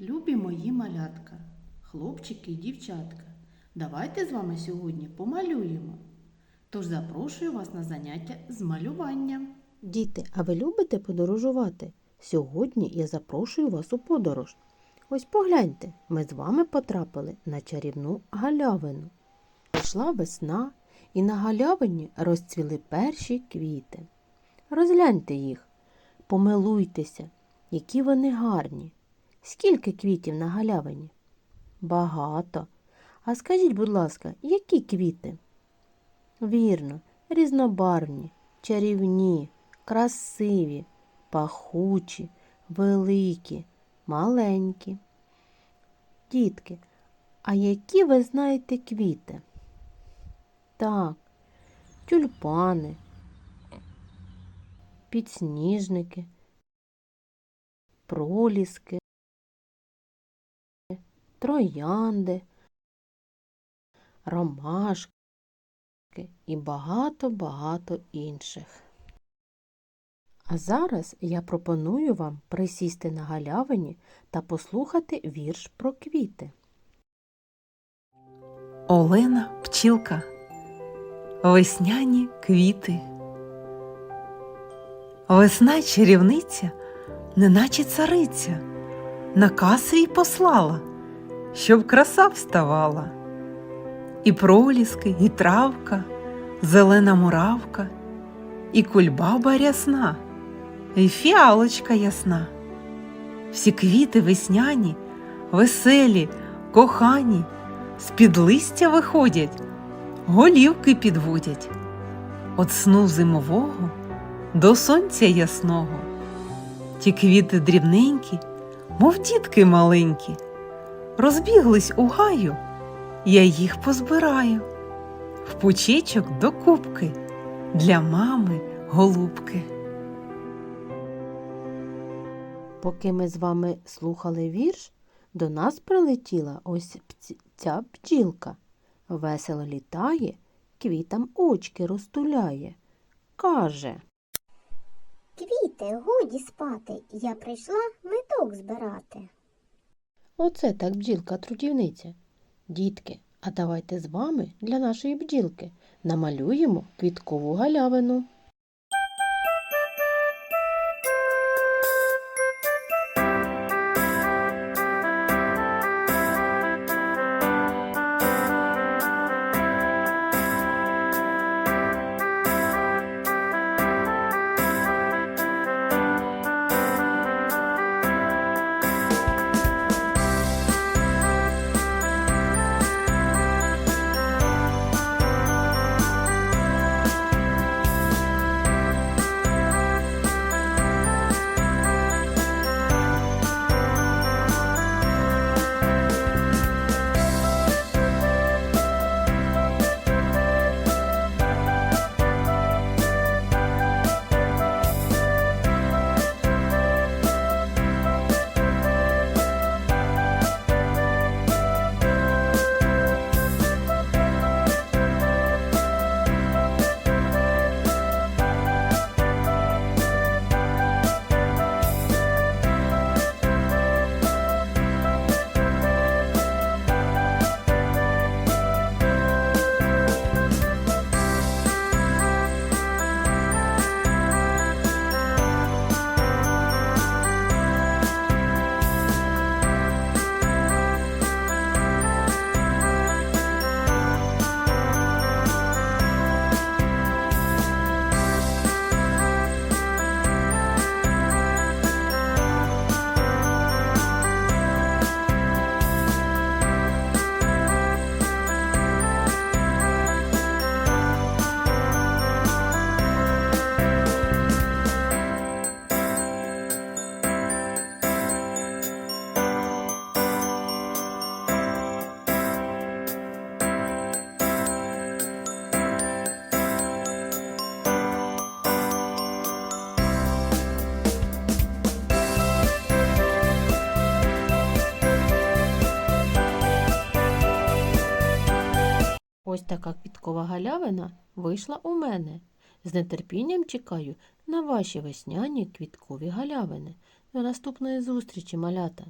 Любі мої малятка, хлопчики і дівчатка, давайте з вами сьогодні помалюємо. Тож запрошую вас на заняття з малювання. Діти, а ви любите подорожувати? Сьогодні я запрошую вас у подорож. Ось погляньте, ми з вами потрапили на чарівну галявину. Прийшла весна, і на галявині розцвіли перші квіти. Розгляньте їх, помилуйтеся, які вони гарні. Скільки квітів на галявині? Багато. А скажіть, будь ласка, які квіти? Вірно, різнобарвні, чарівні, красиві, пахучі, великі, маленькі. Дітки, а які ви знаєте квіти? Так, тюльпани, підсніжники, проліски, троянди, ромашки і багато-багато інших. А зараз я пропоную вам присісти на галявині та послухати вірш про квіти. Олена пчілка. Весняні квіти. Весна чарівниця, неначе цариця, наказ свій послала, щоб краса вставала. І проліски, і травка, зелена муравка, і кульбаба рясна, і фіалочка ясна. Всі квіти весняні, веселі, кохані, з-під листя виходять, голівки підводять. От сну зимового до сонця ясного. Ті квіти дрібненькі, мов дітки маленькі, розбіглись у гаю, я їх позбираю в пучечок до кубки для мами голубки. Поки ми з вами слухали вірш, до нас прилетіла ось ця бджілка. Весело літає, квітам очки розтуляє. Каже, Квіти, годі спати, я прийшла медок збирати. Оце так бджілка трудівниця. Дітки, а давайте з вами для нашої бджілки намалюємо квіткову галявину. Ось така квіткова галявина вийшла у мене. З нетерпінням чекаю на ваші весняні квіткові галявини. До наступної зустрічі, малята!